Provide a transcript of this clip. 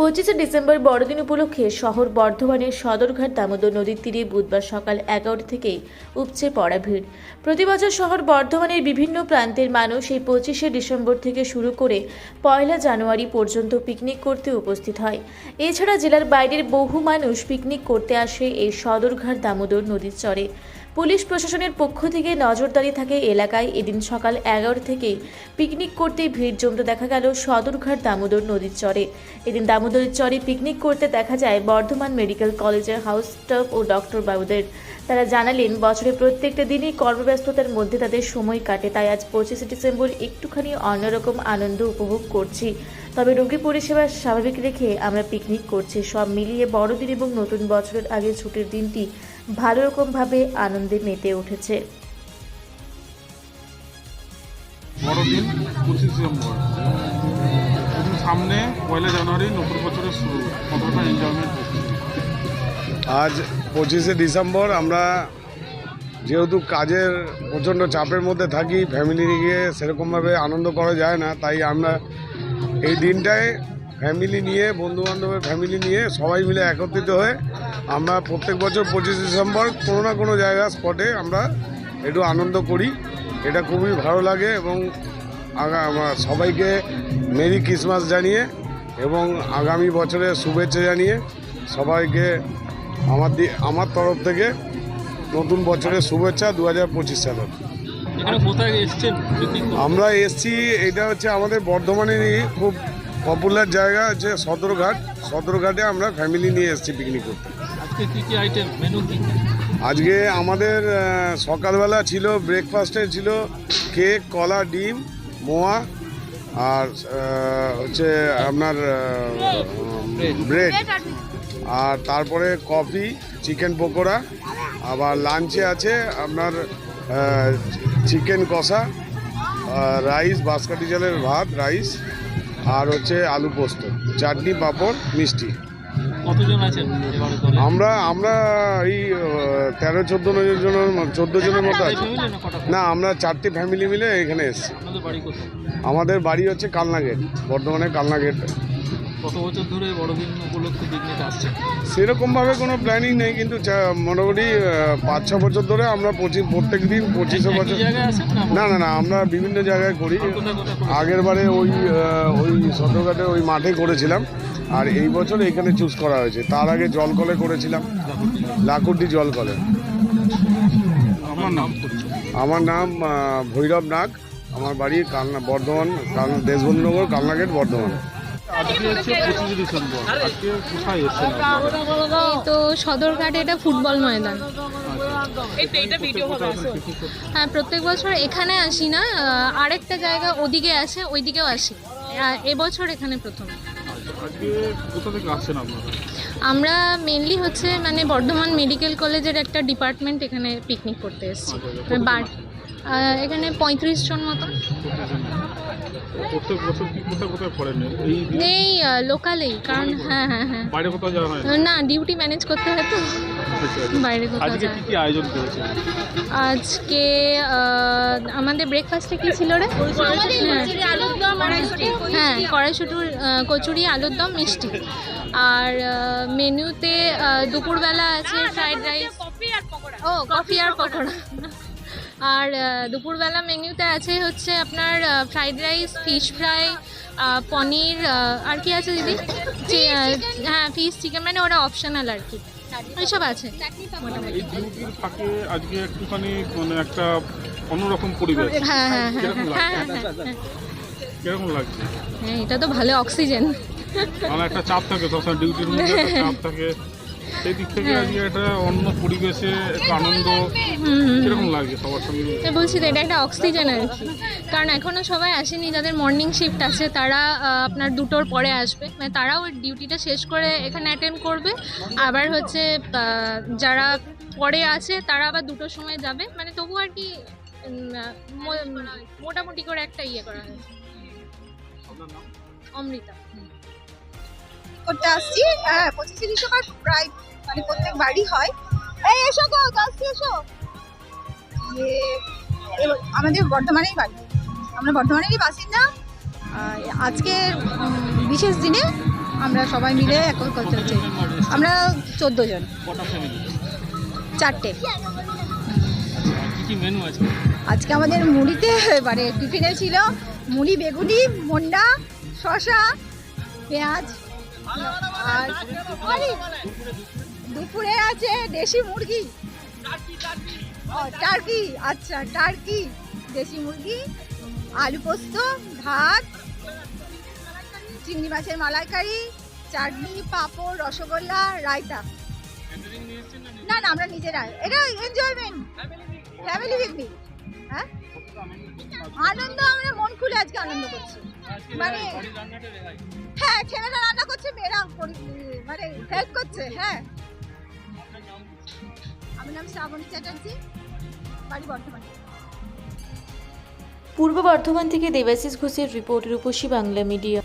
পঁচিশে ডিসেম্বর বড়দিন উপলক্ষে শহর বর্ধমানের সদরঘাট দামোদর নদীর তীরে বুধবার সকাল এগারোটা থেকেই উপচে পড়া ভিড়। প্রতিবছর শহর বর্ধমানের বিভিন্ন প্রান্তের মানুষ এই পঁচিশে ডিসেম্বর থেকে শুরু করে পয়লা জানুয়ারি পর্যন্ত পিকনিক করতে উপস্থিত হয়। এছাড়া জেলার বাইরের বহু মানুষ পিকনিক করতে আসে এই সদরঘাট দামোদর নদীর চরে। পুলিশ প্রশাসনের পক্ষ থেকে নজরদারি থাকে এলাকায়। এদিন সকাল এগারো থেকে পিকনিক করতে ভিড় জমতে দেখা গেল সদরঘাট দামোদর নদীর চরে। এদিন দামোদরের চরে পিকনিক করতে দেখা যায় বর্ধমান মেডিকেল কলেজের হাউস স্টাফ ও ডক্টর বাবুদের। তারা জানালেন বছরের প্রত্যেকটা দিনই কর্মব্যস্ততার মধ্যে তাদের সময় কাটে। তাই আজ পঁচিশে ডিসেম্বর একটুখানি অন্যরকম আনন্দ উপভোগ করছি। তবে রোগী পরিষেবা স্বাভাবিক রেখে আমরা পিকনিক করছি। সব মিলিয়ে বড়দিন এবং নতুন বছরের আগে ছুটির দিনটি ভালো রকমভাবে আনন্দে মেতে উঠেছে। বড়দিন পঁচিশ সামনে পয়লা জানুয়ারি নতুন বছরের শুরু। কতটা এনজয়মেন্ট আজ পঁচিশে ডিসেম্বর আমরা যেহেতু কাজের প্রচণ্ড চাপের মধ্যে থাকি ফ্যামিলি নিয়ে সেরকমভাবে আনন্দ করা যায় না তাই আমরা এই দিনটায় ফ্যামিলি নিয়ে, বন্ধুবান্ধবের ফ্যামিলি নিয়ে সবাই মিলে একত্রিত হয়ে আমরা প্রত্যেক বছর পঁচিশে ডিসেম্বর কোনো না কোনো জায়গা স্পটে আমরা একটু আনন্দ করি। এটা খুবই ভালো লাগে এবং সবাইকে মেরি ক্রিসমাস জানিয়ে এবং আগামী বছরের শুভেচ্ছা জানিয়ে সবাইকে আমার আমার তরফ থেকে নতুন বছরের শুভেচ্ছা দু হাজার পঁচিশ সালের। এখানে কোথায় এসছেন? আমরা এসছি এটা হচ্ছে আমাদের বর্ধমানেরই খুব পপুলার জায়গা হচ্ছে সদরঘাট। সদরঘাটে আমরা ফ্যামিলি নিয়ে এসেছি পিকনিক করতে। আজকে কি কি আইটেম মেনু কি? আজকে আমাদের সকালবেলা ছিল ব্রেকফাস্টে ছিল কেক কলা ডিম মোয়া আর হচ্ছে আপনার ব্রেড আর তারপরে কফি চিকেন পকোড়া আবার লাঞ্চে আছে আপনার চিকেন কষা রাইস বাঁশকাঠি চালের ভাত রাইস আর হচ্ছে আলু পোস্ত চাটনি পাঁপড় মিষ্টি। কতজন আছেন আমরা আমরা এই তেরো চোদ্দ জনের চোদ্দ জনের মতো আছি। না আমরা চারটি ফ্যামিলি মিলে এখানে এসেছি। আমাদের বাড়ি হচ্ছে কালনা গেট বর্ধমানে কালনা গেট কত বছর ধরে বড়দিন উপলক্ষে পিকনিক আসছে সেরকমভাবে কোনো প্ল্যানিং নেই কিন্তু মোটামুটি পাঁচ ছ বছর ধরে আমরা পঁচিশ প্রত্যেক দিন পঁচিশে বছর না না না আমরা বিভিন্ন জায়গায় করি। আগের বারে ওই ওই সদরঘাটে ওই মাঠে করেছিলাম। আর এই বছর এখানে চুজ করা হয়েছে। তার আগে জলকলে করেছিলাম। লাকুডি জলকলে। আমার নাম আমার নাম ভৈরব নাগ। আমার বাড়ি কালনা বর্ধমান কালনা দেশবন্ধুনগর কালনাগেট বর্ধমান। তো সদরঘাটে এটা ফুটবল ময়দান? হ্যাঁ প্রত্যেক বছর এখানে আসি না আরেকটা জায়গা ওদিকে আসে, ওইদিকেও আসি এবছর এখানে প্রথম আজকে কোথা থেকে আসছেন আপনারা? আমরা মেনলি হচ্ছে মানে বর্ধমান মেডিকেল কলেজের একটা ডিপার্টমেন্ট এখানে পিকনিক করতে এসেছি। বার এখানে পঁয়ত্রিশ জন মতন এই লোকালেই কারণ হ্যাঁ হ্যাঁ হ্যাঁ। বাইরে কোথাও যাওয়া না? ডিউটি ম্যানেজ করতে হয় তো। আচ্ছা, আচ্ছা। বাইরে কোথাও আজকে যায় কি কি আয়োজন করেছেন? আজকে আমাদের ব্রেকফাস্টে কি ছিল রে? হ্যাঁ। কড়াইশুটুর কচুরি আলুর দম মিষ্টি। আর মেনুতে দুপুরবেলা আছে ফ্রাইড রাইস। ও কফি আর পকোড়া। আর দুপুরবেলা মেনুতে আছে হচ্ছে আপনার fried rice fish fry paneer আর কি আছে দিদি? চি- হ্যাঁ ফিশ চিকেন মানে ওটা অপশনাল আর কি। এইসব আছে। এই ডিউটির ফাঁকে আজকে একটুখানি মানে একটা অন্যরকম পরিবেশ। হ্যাঁ হ্যাঁ হ্যাঁ হ্যাঁ হ্যাঁ হ্যাঁ লাগছে? হ্যাঁ এটা তো ভালো অক্সিজেন। একটা চাপ থাকে সবসময় ডিউটির মধ্যে একটা চাপ থাকে। সেই দিক থেকে। আজকে একটা অন্য পরিবেশে একটা আনন্দ কীরকম লাগছে সবার সঙ্গে? বলছি তো এটা একটা অক্সিজেন আর কি। কারণ এখনও সবাই আসেনি যাদের মর্নিং শিফট আছে তারা আপনার দুটোর পরে আসবে। মানে তারাও ডিউটিটা শেষ করে এখানে অ্যাটেন্ড করবে। আবার হচ্ছে যারা পরে আছে তারা আবার দুটোর সময় যাবে। মানে তবু আর কি মোটামুটি করে একটা ইয়ে করা হয়েছে। অমৃতা। করতে আসছি। হ্যাঁ পঁচিশে ডিসেম্বর প্রায় মানে প্রত্যেক বাড়ি হয়। এই এসো গো কাজটি এসো। ইয়ে, আমাদের বর্ধমানেই বাড়ি। আমরা বর্ধমানেরই বাসিন্দা। আজকের বিশেষ দিনে আমরা সবাই মিলে এখন করতে আমরা চোদ্দ জন। চারটে। আছে আজকে? আমাদের মুড়িতে মানে টিফিনে ছিল মুড়ি বেগুনি মন্ডা শশা পেঁয়াজ আর দুপুরে আছে দেশি মুরগি। টার্কি আচ্ছা টার্কি দেশি মুরগি, আলু পোস্ত, ভাত, চিংড়ি মাছের মালাইকারি, চাটনি, পাঁপড়, রসগোল্লা, রায়তা। না না, আমরা নিজেরা। এটা এনজয়মেন্ট ফ্যামিলি পিকনিক হ্যাঁ? আনন্দ, আমরা মন খুলে আজকে আনন্দ করছি। মানে হ্যাঁ ছেলেরা রান্না করছে মেয়েরা মানে হেল্প করছে হ্যাঁ। আমার নাম শ্রাবণী চ্যাটার্জি বাড়ি বর্ধমানে। পূর্ব বর্ধমান থেকে দেবাশিস ঘোষের রিপোর্ট রূপসী বাংলা মিডিয়া।